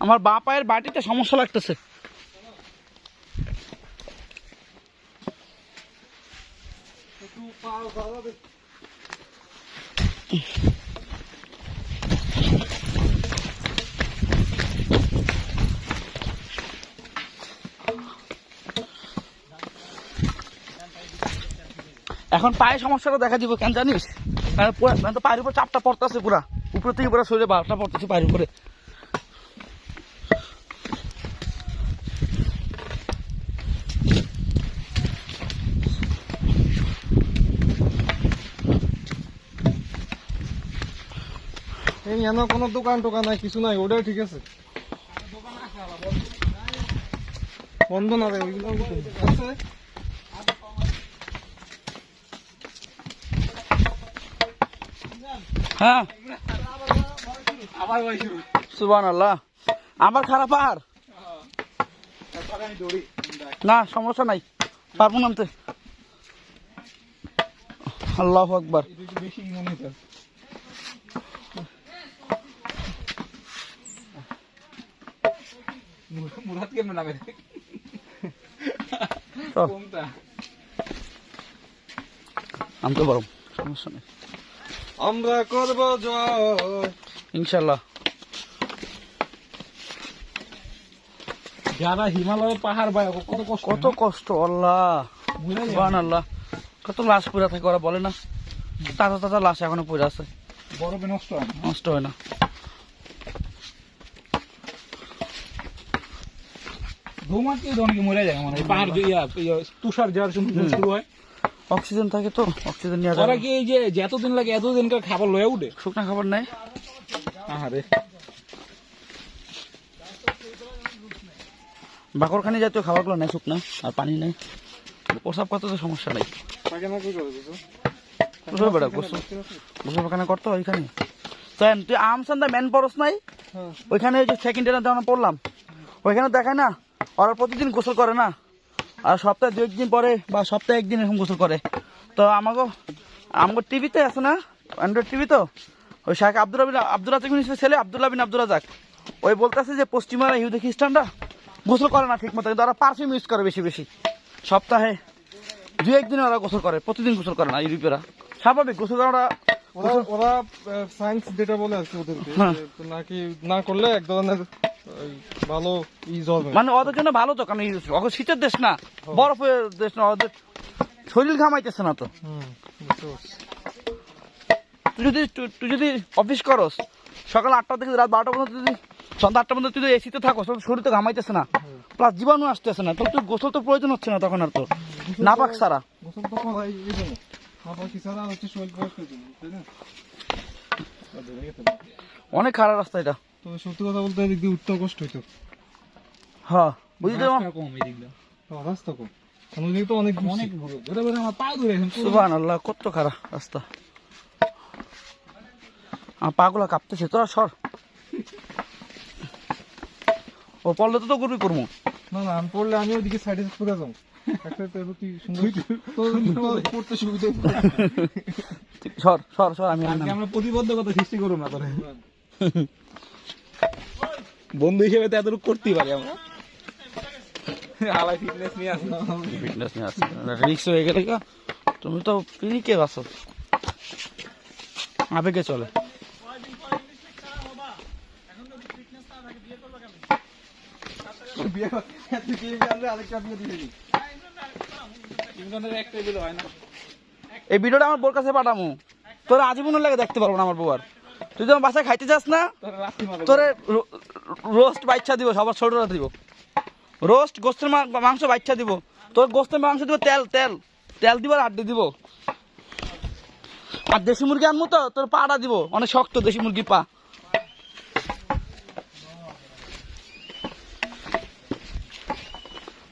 আমার বা পায়ের বাটিতে সমস্যা লাগতেছে একটু পা বাড়াবে এখন পায়ে সমস্যাটা দেখা দিব কেন জানিস? মানে মানে তো পায়ের উপর চাপটা পড়তেছে পুরা। উপর থেকে পুরো শরীরে বারটা পড়তেছে পায়ের উপরে। এই এনে কোনো দোকান টোকান নাই কিছু নাই ওটাই ঠিক আছে। বন্ধ না রে ওইগুলো আছে হ্যাঁ? সুবান আল্লাহ আমার খারাপ আর? না সমস্যা নাই। পারব নামতে আল্লাহ আকবার। মুরাদ কেমন নামে চল। কোনটা? নামতে সমস্যা নেই। আমরা করব জয়। ইনশাল্লাহ। যারা হিমালয়ের পাহাড় বায় কত কষ্ট কত কষ্ট আল্লাহ। আল্লাহ কত লাশ পড়ে থাকে ওরা বলে না। তাজা তাজা লাশ এখনও পড়ে আছে। বরফে নষ্ট হয় না? নষ্ট হয় না। ধুমাটি অনেকে মরে যায় মানে পাহাড় তুষার যাওয়ার সময় শুরু হয়। অক্সিজেন থাকে তো অক্সিজেন নিয়ে ওরা কি এই যে যতদিন লাগে এতদিনকার খাবার লয়ে উঠে? শুকনো খাবার নাই। আহারে। বাকরখানি জাতীয় খাবারগুলো নাই শুকনা আর পানি নেই। প্রসাব করতে তো সমস্যা নাই। থাকে না কি করে গোসল বেড়া গোসল। গোসল পাখানা করতো ওইখানে। তুই আম সান্দা মেন পরস নাই? হ্যাঁ। ওইখানে ওই যে সেকেন্ড পড়লাম। ওইখানে দেখায় না ওরা প্রতিদিন গোসল করে না। আর সপ্তাহে দু একদিন পরে বা সপ্তাহে একদিন এরকম গোসল করে। তো আমাকে আমাকে টিভিতে আছে না? অ্যান্ড্রয়েড টিভি তো? ওই শাহ আব্দুল আবিন আব্দুল রাজাক ছেলে আব্দুল আবিন আব্দুল রাজাক। ওই বলতেছে যে পশ্চিমারা ইহুদি খ্রিস্টানরা গোসল করে না ঠিক মতো কিন্তু ওরা পারফিউম ইউজ করে বেশি বেশি। সপ্তাহে দু একদিন ওরা গোসল করে প্রতিদিন গোসল করে না ইউরোপেরা স্বাভাবিক গোসল ওরা ওরা সায়েন্স যেটা বলে কি ওদেরকে হ্যাঁ। নাকি না করলে এক ধরনের ভালো জন্মে মানে ওদের জন্য ভালো তো কারণ এই শীতের দেশ না বরফের দেশ না ওদের শরীর ঘামাইতেছে না তো। তুই যদি তুই যদি অফিস করস সকাল আটটা থেকে রাত বারোটা পর্যন্ত যদি সন্ধ্যা আটটা পর্যন্ত তুই এসিতে থাকস তাহলে শরীর তো ঘামাইতেছে না প্লাস জীবাণু আসতেছে না তাহলে তুই গোসল তো প্রয়োজন হচ্ছে না তখন আর তো। নাপাক সারা। গোসল তো। অনেক খারাপ রাস্তা এটা। তো সত্যি কথা বলতে এদিক দিয়ে কষ্ট হইতো। হ্যাঁ বুঝলি তো? কম এদিক দিয়ে। হ্যাঁ, রাস্তা কম। ওদিকে তো অনেক অনেক ধরে ধরে আমার পা ধরে এখন সুবান আল্লাহ কত খারাপ রাস্তা। আমার পাগুলা কাঁপতেছে তোরা সর। ও পড়লে তো তো করবি করব না না আমি পড়লে আমি ওইদিকে সাইডে পুরো যাব। সর সর সর আমি আমরা প্রতিবদ্ধকতা সৃষ্টি করুন না তোরে। বন্ধু হিসেবে তো এতটুকু করতেই পারি আমরা। আলাই ফিটনেস নিয়ে আসি ফিটনেস নিয়ে আসছে রিক্স হয়ে গেলে তুমি তো পিনিকে বাসো। আবেগে চলে। হয় এই ভিডিওটা আমার বোর কাছে পাঠামু। তোর আজীবনের লাগে দেখতে পারব না আমার বউয়ার তুই তো আমার বাসায় খাইতে চাস না তোর রাত্রি মারো তোরে রোস্ট বাচ্চা দিব সবার ছোটরা দিব। রোস্ট গোস্তের মাংস বাচ্চা দিব। তোর গোস্তের মাংস দিব তেল তেল। তেল দিব আর আড্ডি দিব। আর দেশি মুরগি আনব তো তোর পাটা দিব। অনেক শক্ত দেশি মুরগি পা।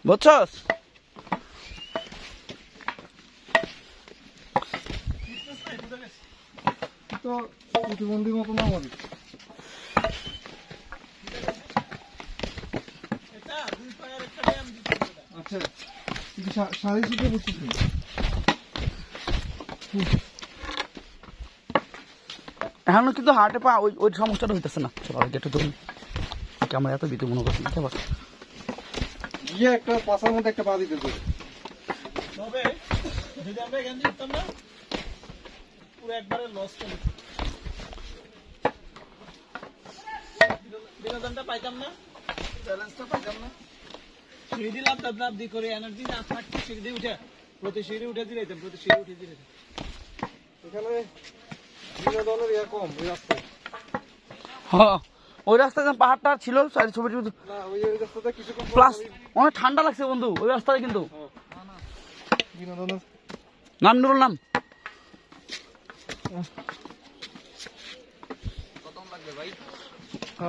বুঝছস? তো প্রতিবন্ধীর মতো না মরি আচ্ছা সাড়ে শীতে বসছিস নি? কিন্তু হার্টে পা ওই ওই সমস্যাটা হইতেছে না। চলো আগে একটু ধরুন আমরা এত বিতু মনে করছি না গিয়ে একটা পাশার মধ্যে একটা পা দিতে তবে যদি আমরা এখান যেতাম না পুরো একবারে লস করে বিনোদনটা পাইতাম না। ব্যালেন্সটা পাইতাম না। সিঁড়ি লাভ দিয়ে করে এনার্জি না থাকতে সিঁড়ি দিয়ে উঠে প্রতি সিঁড়ি উঠে প্রতি সিঁড়ি উঠে এখানে বিনোদনের ইয়া কম ওই রাস্তায়। হ্যাঁ ওই রাস্তায় পাহাড়টা ছিল চারি ছবি ছবি প্লাস অনেক ঠান্ডা লাগছে বন্ধু ওই রাস্তায় কিন্তু। নাম নুরুল নাম।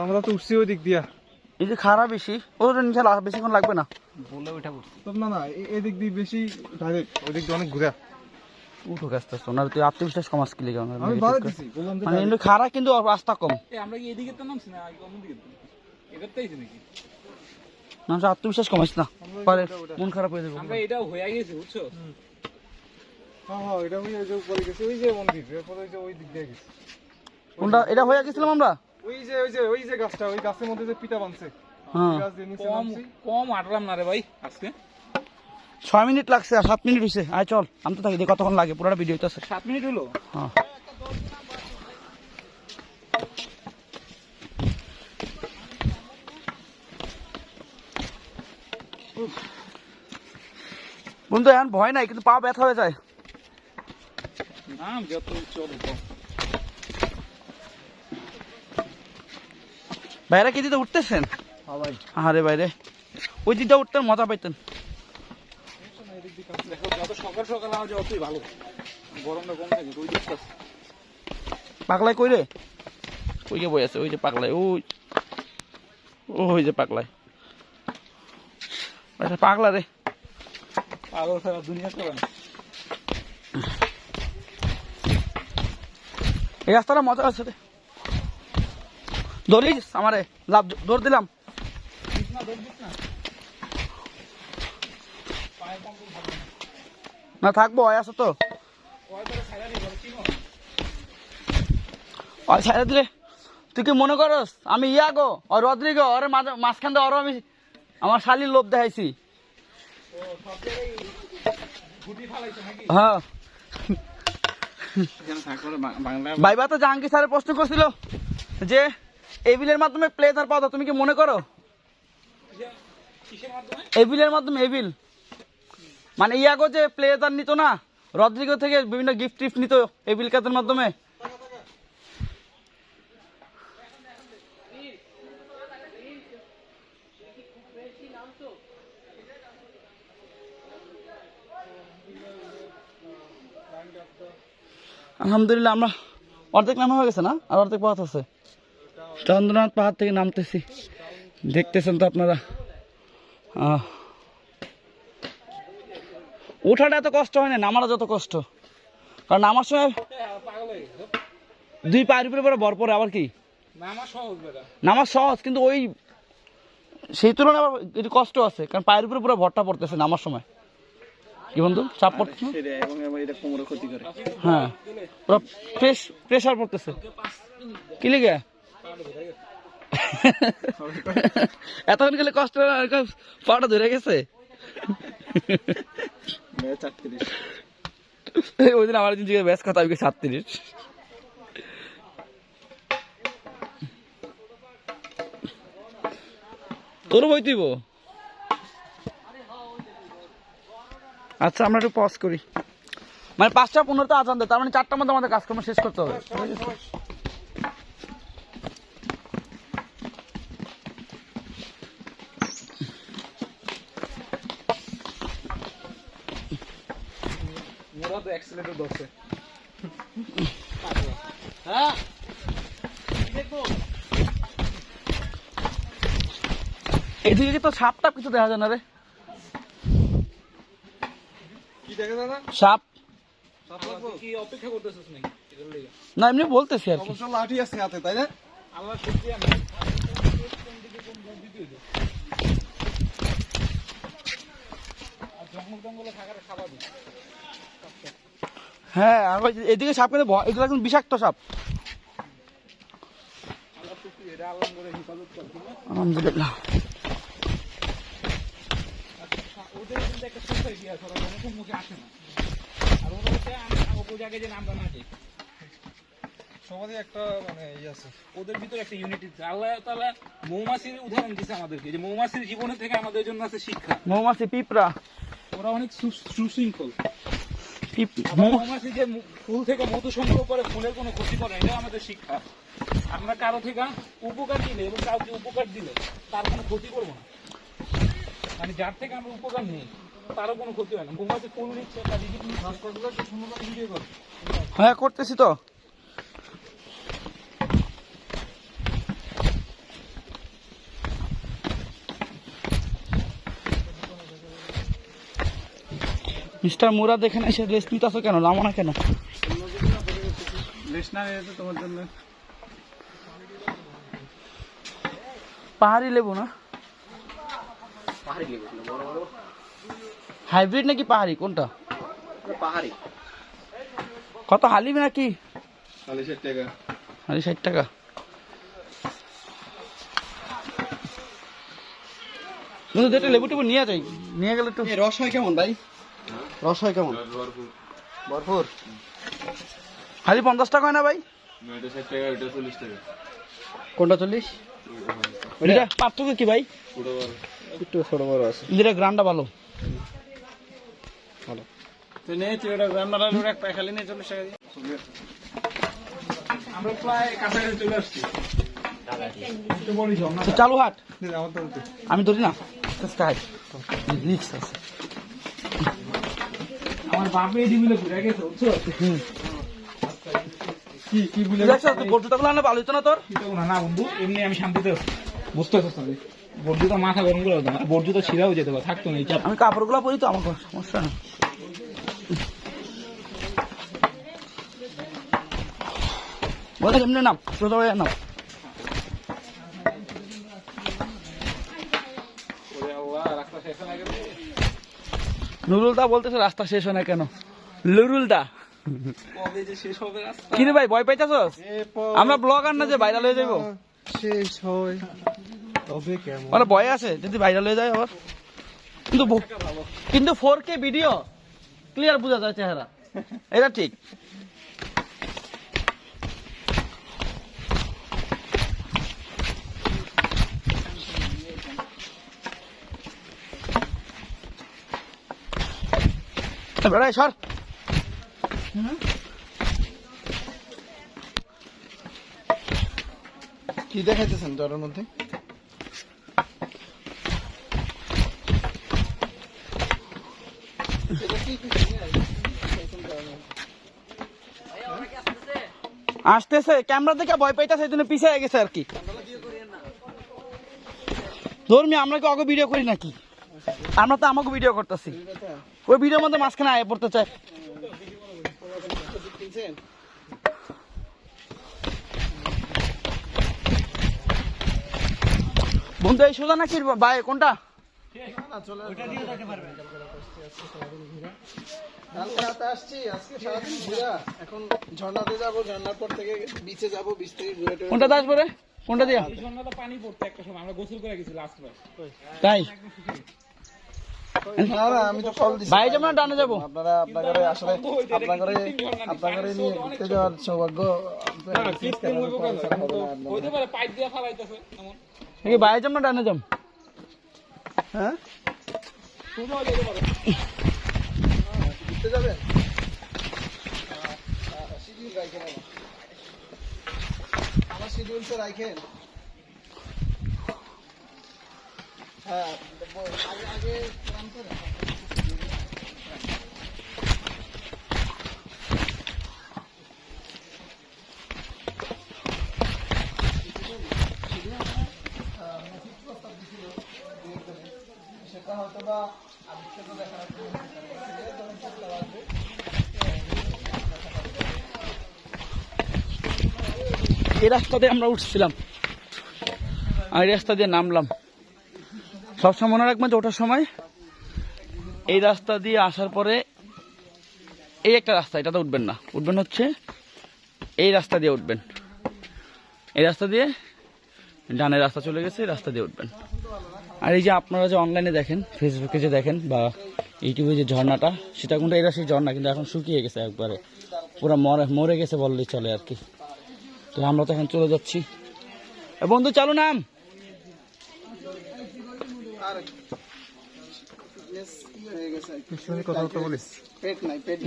আমরা তো উঠছি ওই দিক দিয়া। এই যে খারাপ বেশি ও নিচে বেশিক্ষণ লাগবে না। তো না না এদিক দিয়ে বেশি ডাইরেক্ট ওই দিক দিয়ে অনেক ঘুরে উঠো তুই আত্মবিশ্বাস আমি বাধা দিছি মানে কিন্তু খারাপ কিন্তু রাস্তা কম। আমরা কি এদিকে তো নামছি না? অন্য দিকে এবারটাইছি নাকি? আত্মবিশ্বাস না। পরে মন খারাপ হয়ে যাবে। আমরা এটাও হয়ে গেছি বুঝছ? হ্যাঁ হ্যাঁ এটা ওই ওই উপরে গেছি ওই যে মন্দির এরপরে ওই যে ওই দিক দিয়ে গেছি। কোনটা? এটা হয়ে গেছিলাম আমরা? ওই যে ওই যে ওই যে গাছটা ওই গাছের মধ্যে যে পিঠা বানছে। হ্যাঁ। গাছ দিয়ে নিচে কম কম আটলাম না রে ভাই আজকে। ছয় মিনিট লাগছে আর সাত মিনিট হয়েছে আয় চল আমি তো থাকি দেখি কতক্ষণ লাগে পুরোটা ভিডিও তো আছে সাত মিনিট হলো হ্যাঁ। বন্ধু এখন ভয় নাই কিন্তু পা ব্যথা হয়ে যায়। নাম যত চলো বাইরে কি দিতে উঠতেছেন? হ্যাঁ আরে বাইরে ওই দিকটা উঠতেন মজা পাইতেন। পাগলায় কই রে? ওই যে বই আছে ওই যে পাগলায় ওই। ওই যে পাগলায়। আচ্ছা পাগলা রে। পাগল সারা দুনিয়া চলে এই রাস্তাটা মজা আছে রে। দৌড়িস আমারে লাভ দৌড় দিলাম। না থাকবে ওই আছে তো। ওই দিলে। তুই কি মনে করস? আমি ইয়া গো আর রদ্রিগো ওরে মাঝে মাঝখান দিয়ে ওরও আমি আমার শালির লোভ দেখাইছি। হ্যাঁ। ভাইবা তো জাহাঙ্গীর স্যারের প্রশ্ন করছিল যে এভিলের মাধ্যমে প্লেজার পাওয়া তুমি কি মনে করো? কিসের মাধ্যমে মাধ্যমে এভিল মানে ইয়াগো যে প্লেজার নিত না, রদ্রিগো থেকে বিভিন্ন গিফট টিফট নিত এভিল কাজের মাধ্যমে? আলহামদুলিল্লাহ, আমরা অর্ধেক নামা হয়ে গেছে না? আর অর্ধেক পথ আছে চন্দ্রনাথ পাহাড় থেকে নামতেছি। দেখতেছেন তো আপনারা। ওঠাটা এত কষ্ট হয় না নামাটা যত কষ্ট। কারণ নামার সময় দুই পায়ের উপরে পরে ভর পরে আবার কি? নামার সহজ কিন্তু ওই সেই তুলনায় আবার একটু কষ্ট আছে কারণ পায়ের উপরে পুরো ভরটা পড়তেছে নামার সময়। কি বন্ধু? চাপ পড়তেছে হ্যাঁ পুরো প্রেশার পড়তেছে। কি লিগে? এতক্ষণ গেলে কষ্ট পাটা ধরে গেছে? ওই দিন আমার জিজ্ঞেস ব্যাস কথা আমি সাতত্রিশ। তোর বই তুইব? আচ্ছা আমরা একটু পজ করি। মানে পাঁচটা পনেরোতে আজান দেয় তার মানে চারটার মধ্যে আমাদের কাজকর্ম শেষ করতে হবে। মোরা তো অ্যাক্সিলেটর ধরছে। এদিকে তো সাপ টাপ কিছু দেখা যায় না রে। কি দেখে দাদা সাপ। কি অপেক্ষা করতেছিস নাকি? না এমনি বলতেছি আর অবশ্য লাঠি আছে হাতে তাই না? আল্লাহ শুক্রিয়া না জঙ্গলে থাকার স্বাভাবিক হ্যাঁ এদিকে সাপ কিন্তু এগুলো একদম বিষাক্ত সাপ। আলহামদুলিল্লাহ। ওদের কিন্তু একটা মানে ইয়ে আছে। ওদের ভিতরে একটা ইউনিটি আল্লাহ তাআলা মৌমাছির উদাহরণ দিচ্ছে আমাদেরকে যে মৌমাছির জীবনে থেকে আমাদের জন্য আছে শিক্ষা। মৌমাছি পিঁপড়া। ওরা অনেক সু- সুশৃঙ্খল। যে ফুল থেকে মধু সংগ্রহ করে, ফুলের কোনো ক্ষতি করে এটা আমাদের শিক্ষা। আমরা কারও উপকার দিলে এবং কাউকে উপকার দিলে তার কোনো ক্ষতি করব না। মানে যার থেকে আমরা উপকার নিই, তারও কোনো ক্ষতি হয় না। নিচ্ছে তার হ্যাঁ করতেছি তো। মিস্টার মুরাদ এখানে এসে রেস্ট নিতে কেন? নামো না কেন? না তোমার জন্য। পাহাড়ি লেবু না? হাইব্রিড নাকি পাহাড়ি? কোনটা? পাহাড়ি। কত হালিবি নাকি? হালি ষাট টাকা। কিন্তু যেটা লেবু টেবু নিয়ে যাই। নিয়ে গেলে একটু রস হয় কেমন ভাই? রস হয় কেমন? ভরপুর। হালি পঞ্চাশ টাকা হয় না ভাই? কোনটা চল্লিশ? এটা পার্থক্য কি ভাই? একটু ছোট বড় আছে। যেটা গ্রামটা ভালো। তুই নিয়েছি ওটা রান্নাটা ওটা এক খালি নিয়ে চল্লিশ টাকা আমরা প্রায় কাছাকাছি চলে আসছি। চালু হাট? আমি ধরি না। রিক্স আছে। আমার বাপে এই ঘুরে গেছে বুঝছ? কি কি বলে? দেখছ না তোর? না না বন্ধু এমনি আমি শান্তিতে বুঝতে পারছিস না তো মাথা গরম করে হতো বর্জু তো ছিঁড়াও যেতে পারে থাকতো না চাপ। আমি কাপড়গুলো পরি তো আমার কোনো সমস্যা না বলে এমনি নাম সোজা হয়ে নাম ওরে আল্লাহ রাস্তা শেষ হয়ে গেছে। নুরুলদা বলতেছে, রাস্তা শেষ হয় না কেন? লুরুলদা কিরে ভাই, ভয় পাইতেছ আমরা ব্লগ ব্লগার না যে ভাইরাল হয়ে যাইব? শেষ হয় তবে কেমন মানে ভয় আছে, যদি ভাইরাল হয়ে যায় আবার। কিন্তু কিন্তু ফোর কে ভিডিও ক্লিয়ার বোঝা যায় চেহারা। এটা ঠিক। সর। কি দেখাইতেছেন জ্বরের মধ্যে? আসতেছে ক্যামেরা দেখে ভয় পাইতেছে এই জন্য পিছিয়ে গেছে আর কি। ধর্মী আমরা কি অগে ভিডিও করি নাকি? আমরা তো আমাকে ভিডিও করতেছি। ওই ভিডিওর মধ্যে মাঝখানে আয় পড়তে চায়। বন্ধু এই সোজা নাকি ভাই কোনটা? কালকে রাতে আসছি আজকে সারাদিন ঘুরা। এখন ঝর্ণাতে যাব ঝর্ণার পর থেকে বিচে যাব বিচ থেকে কোনটা দাস পরে কোনটা দিয়া? পানি পড়তো একটা সময় আমরা গোসল করে গেছি লাস্ট তাই? না না আমি তো ফল দিছি। ভাই যাব না ডানে যাব। আপনারা আপনাদের আসলে আপনাদের আপনাদের নিয়ে ঘুরতে যাওয়ার সৌভাগ্য কৃত্রিম হইবো কেন? এখন তো হইতে পারে পাইপ দিয়ে ফালাইতেছে এমন। নাকি ভাই যাব না ডানে যাব। হ্যাঁ? ঘুরতে যাবেন আমার। আমার শিডিউল তো রাখেন হ্যাঁ এই রাস্তা দিয়ে আমরা উঠছিলাম। আর এই রাস্তা দিয়ে নামলাম। সবসময় মনে রাখবেন যে ওঠার সময় এই রাস্তা দিয়ে আসার পরে এই একটা রাস্তা, এটাতে উঠবেন না। উঠবেন হচ্ছে এই রাস্তা দিয়ে উঠবেন। এই রাস্তা দিয়ে ডানের রাস্তা চলে গেছে, এই রাস্তা দিয়ে উঠবেন। আর এই যে আপনারা যে অনলাইনে দেখেন ফেসবুকে যে দেখেন বা ইউটিউবে যে ঝর্ণাটা, সেটা কিন্তু এটা সেই ঝর্ণা, কিন্তু এখন শুকিয়ে গেছে একবারে। পুরো মরে মরে গেছে বললেই চলে আর কি। তো আমরা তো এখন চলে যাচ্ছি। বন্ধু, চালু নাম!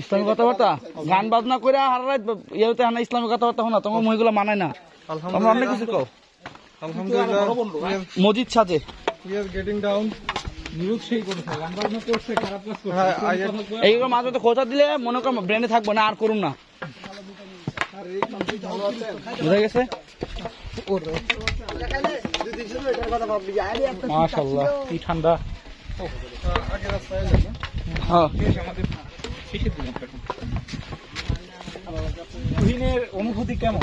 ইসলামী কথাবার্তা গান বাজনা করে হারাই ইয়েতে হানা ইসলামী কথাবার্তা শোনা তোমার মহিগুলো মানায় না। তোমরা অনেক কিছু কও। আলহামদুলিল্লাহ। মসজিদ সাজে। গেটিং ডাউন নিয়োগ সেই করেছে গান বাজনা করছে খারাপ কাজ করছে। হ্যাঁ এইগুলো মাঝে মধ্যে খোঁচা দিলে মনে করো ব্রেনে থাকবে না আর করুন না। বুঝা গেছে? মাশাআল্লাহ কি ঠান্ডা। হ্যাঁ। অনুভূতি কেমন?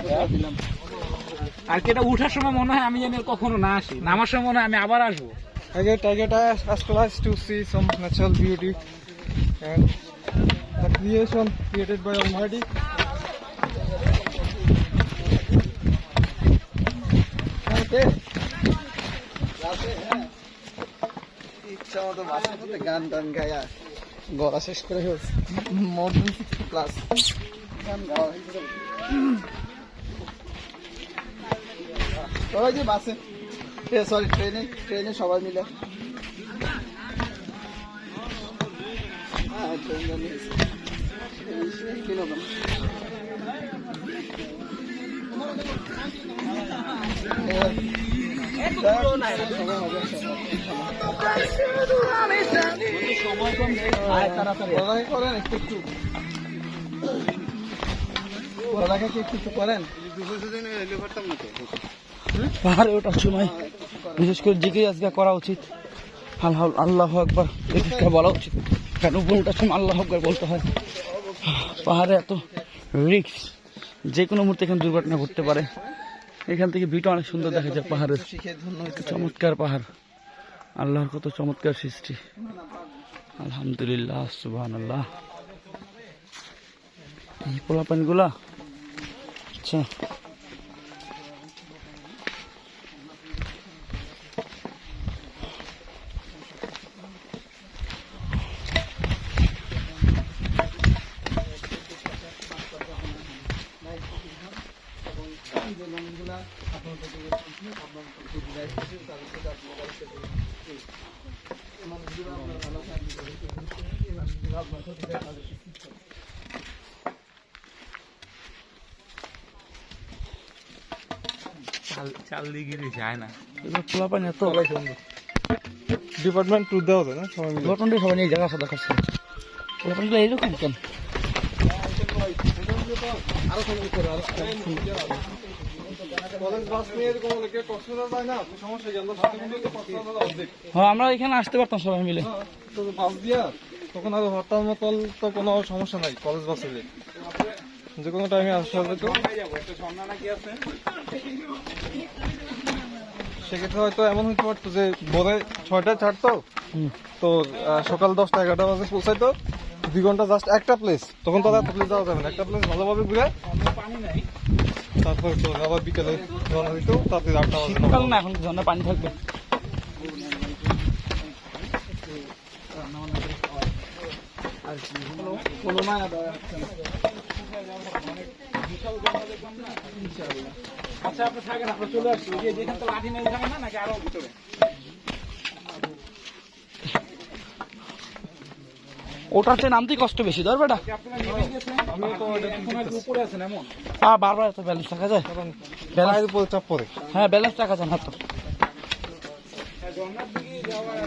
আর কি এটা উঠার সময় মনে হয় আমি যেন আর কখনো না আসি। নামার সময় মনে হয় আমি আবার আসব। I get I get astrolized to see some natural beauty. And the creation created by Almighty. মতো বাসার মধ্যে গান টান গায়া গলা শেষ করে ফেলছে মোর দেন সিক্সটি যে বাসে। সরি ট্রেনে ট্রেনে সবাই মিলে। হ্যাঁ ট্রেন বিনোদন পড়ালেখা পাহাড়ে ওঠার সময় বিশেষ করে জিকে আজকে করা উচিত। আল্লাহ আল্লাহ একবার এদিকটা বলা উচিত। কেন উপরে সময় আল্লাহ একবার বলতে হয়। পাহাড়ে এত রিক্স যে কোনো মুহূর্তে এখানে দুর্ঘটনা ঘটতে পারে। এখান থেকে ভিউটা অনেক সুন্দর দেখা যায় পাহাড়ের চমৎকার পাহাড়। আল্লাহর কত চমৎকার সৃষ্টি। আলহামদুলিল্লাহ সুবাহ আল্লাহ এই পোলাপানগুলা আচ্ছা যায় না। এগুলো এত। ডিপার্টমেন্ট দেওয়া হবে না? সবাই মিলে। ঘটনটা সবাই নিয়ে জায়গা সাদা খাচ্ছে। পোলাপানগুলো এইরকম কেন? এরকম হ্যাঁ আমরা এখানে আসতে পারতাম সবাই মিলে। বাস দিয়া তখন আর হরতাল মতল তো কোনো সমস্যা নাই কলেজ বাসে যে কোনো টাইমে আসতে হবে তো। সেক্ষেত্রে হয়তো এমন হতে পারতো যে ভোরে ছয়টায় ছাড়তো তো সকাল দশটা এগারোটা বাজে পৌঁছাইতো দুই ঘণ্টা জাস্ট একটা প্লেস তখন তো আর একটা প্লেস যাওয়া যাবে না একটা প্লেস ভালোভাবে ঘুরে পানি তারপর তো আবার বিকেলে রওনা দিত তাতে আটটা বাজে না এখন ঝর্ণা পানি থাকবে। কোনো মায়া দেওয়া না। আচ্ছা আপনি থাকেন আপনি চলে আসছি যেখানে তো লাঠি নেই ওখানে না নাকি আরও ভিতরে? ওটার চেয়ে নামতেই কষ্ট বেশি ধর বেটা। তো হ্যাঁ বারবার এত ব্যালেন্স রাখা যায়? কারণ ব্যালেন্স উপরে চাপ পড়ে হ্যাঁ ব্যালেন্স রাখা যায় না তো। ঝর্ণার দিকে যাওয়ার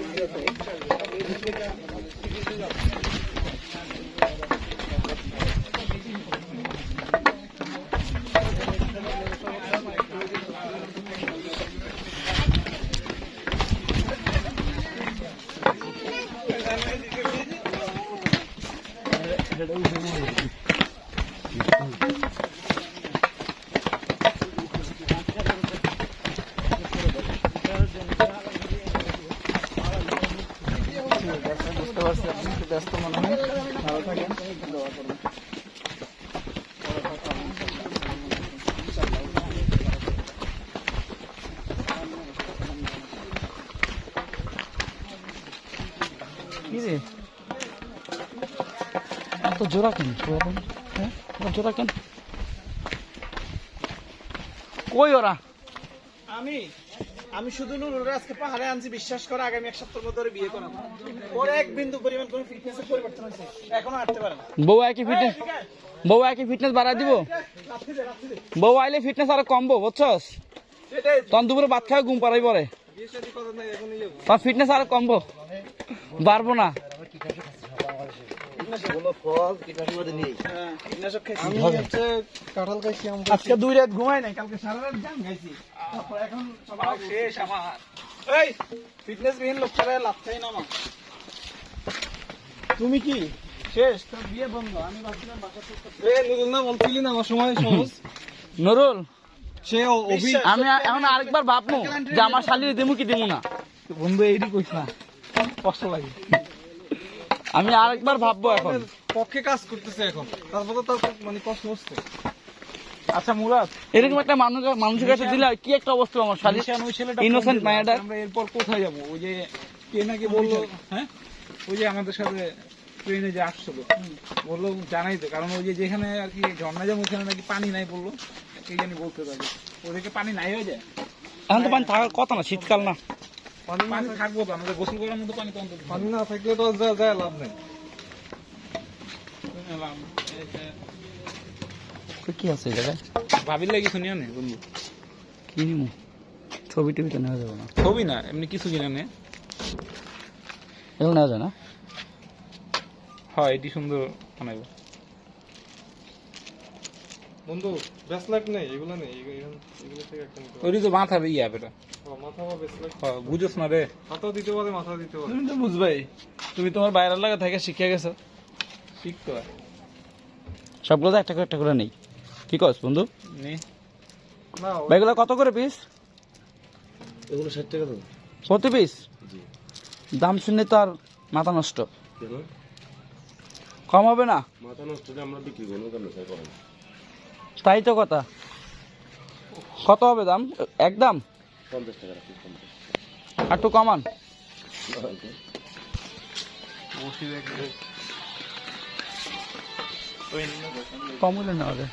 বুঝতে পারছি আপনি জোড়া কেন? হ্যাঁ? এত জোড়া কেন? কই ওরা? আমি আমি শুধু আজকে পাহাড়ে আনছি বিশ্বাস করে আগামী এক সপ্তাহের মধ্যে বিয়ে করাবো। ওর এক বিন্দু পরিমাণ কোনো ফিটনেসের পরিবর্তন হয়েছে। এখনও পারে না। বউ একই ফিটনেস বউ একই ফিটনেস বাড়াই দিব? বউ আইলে ফিটনেস আরও কমবো বুঝছস? তখন দুপুরে ভাত খাওয়া ঘুম পাড়াই পরে তোমার ফিটনেস আরও কমবো। বাড়বো না। আজকে দুই রাত ঘুমাই নাই কালকে সারা রাত গান গাইছি তারপর এখন সকাল শেষ আমার। এই ফিটনেস বিহীন লোকটারে লাভ চাই না আমার তুমি কি? শেষ তোর বিয়ে বন্ধ আমি ভাবছিলাম বাসা নুরুল না বলছিলি না আমার সময় সহজ। নুরুল সে আমি এখন আরেকবার ভাববো যে আমার শালির দিমু কি দিমু না। বন্ধু এইটি কইছ না। কষ্ট লাগে। আমি আরেকবার ভাববো এখন। পক্ষে কাজ করতেছে এখন। তারপরে তার মানে কষ্ট হচ্ছে। আচ্ছা মুরাদ। এরকম একটা মানুষ মানুষের কাছে দিলে কি একটা অবস্থা আমার নিশান ওই ছেলেটা ফোন মায়াটা। আমরা এরপর কোথায় যাব? ওই যে কে নাকি বলল হ্যাঁ? ওই যে আমাদের সাথে ট্রেনে যে আসছিল। বলল জানাই তো। কারণ ওই যে যেখানে আর কি ঝর্ণা যাব ওখানে নাকি পানি নাই বলল। কে জানি বলতে থাকে ওদেরকে পানি নাই হয়ে যায়। এখন তো পানি থাকার কথা না শীতকাল না। পানি থাকব আমাদের গোসল করার মতো পানি তো পানি না থাকলে তো যা যায় লাভ নেই। কি আছে এই জায়গায়? ভাবির লাগে শুনিও নে বন্ধু। কি নিমু? ছবি টবি তো নেওয়া যাবে না। ছবি না এমনি কিছু কিনা নে। এগুলো নেওয়া যায় না? হয় এটি সুন্দর বানাইবো। বন্ধু ব্রেসলেট নেই এগুলো নেই এগুলো থেকে একটা নিতে ওই তো মাথার ইয়া বেটা। মাথা বা ব্রেসলেট হ্যাঁ, বুঝোস না রে। হাতাও দিতে পারে মাথা দিতে পারে। তুমি তো বুঝবাই তুমি তোমার বাইরের লাগা থেকে শিখে গেছো। শিখতে হয় সবগুলো তো একটা করে একটা করে নেই। কি কস বন্ধু? এগুলো কত করে পিস এগুলো ষাট টাকা তো প্রতি পিস জি। দাম শুনলে তো আর মাথা নষ্ট। কম হবে না? মাথা নষ্ট হলে আমরা বিক্রি করব কেন তাই তো কথা। কত হবে দাম? এক দাম? পঞ্চাশ টাকা একটু কমান। কম হলে না হবে।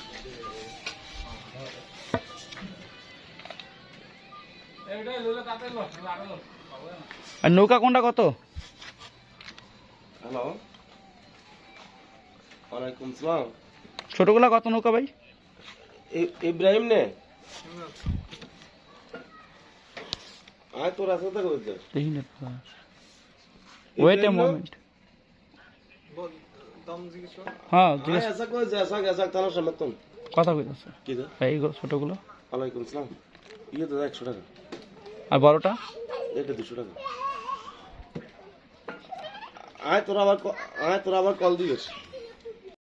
আর নৌকা কোনটা কত? হ্যালো। ওয়ালাইকুম সালাম ছোটগুলা কত নৌকা ভাই? ইব্রাহিম নে আয় তোর আছে তো দেখি না ওয়েট এ মোমেন্ট হ্যাঁ জিজ্ঞেস এসা কই যা এসা এসা তানো সমতন কথা কইতেছে। কি দা এইগুলো ছোটগুলো ওয়ালাইকুম সালাম ইয়ে তো একশো টাকা। আর বড়টা? এটা দুশো টাকা। আয় তোরা আবার ক- আয় তোরা আবার কল দিবস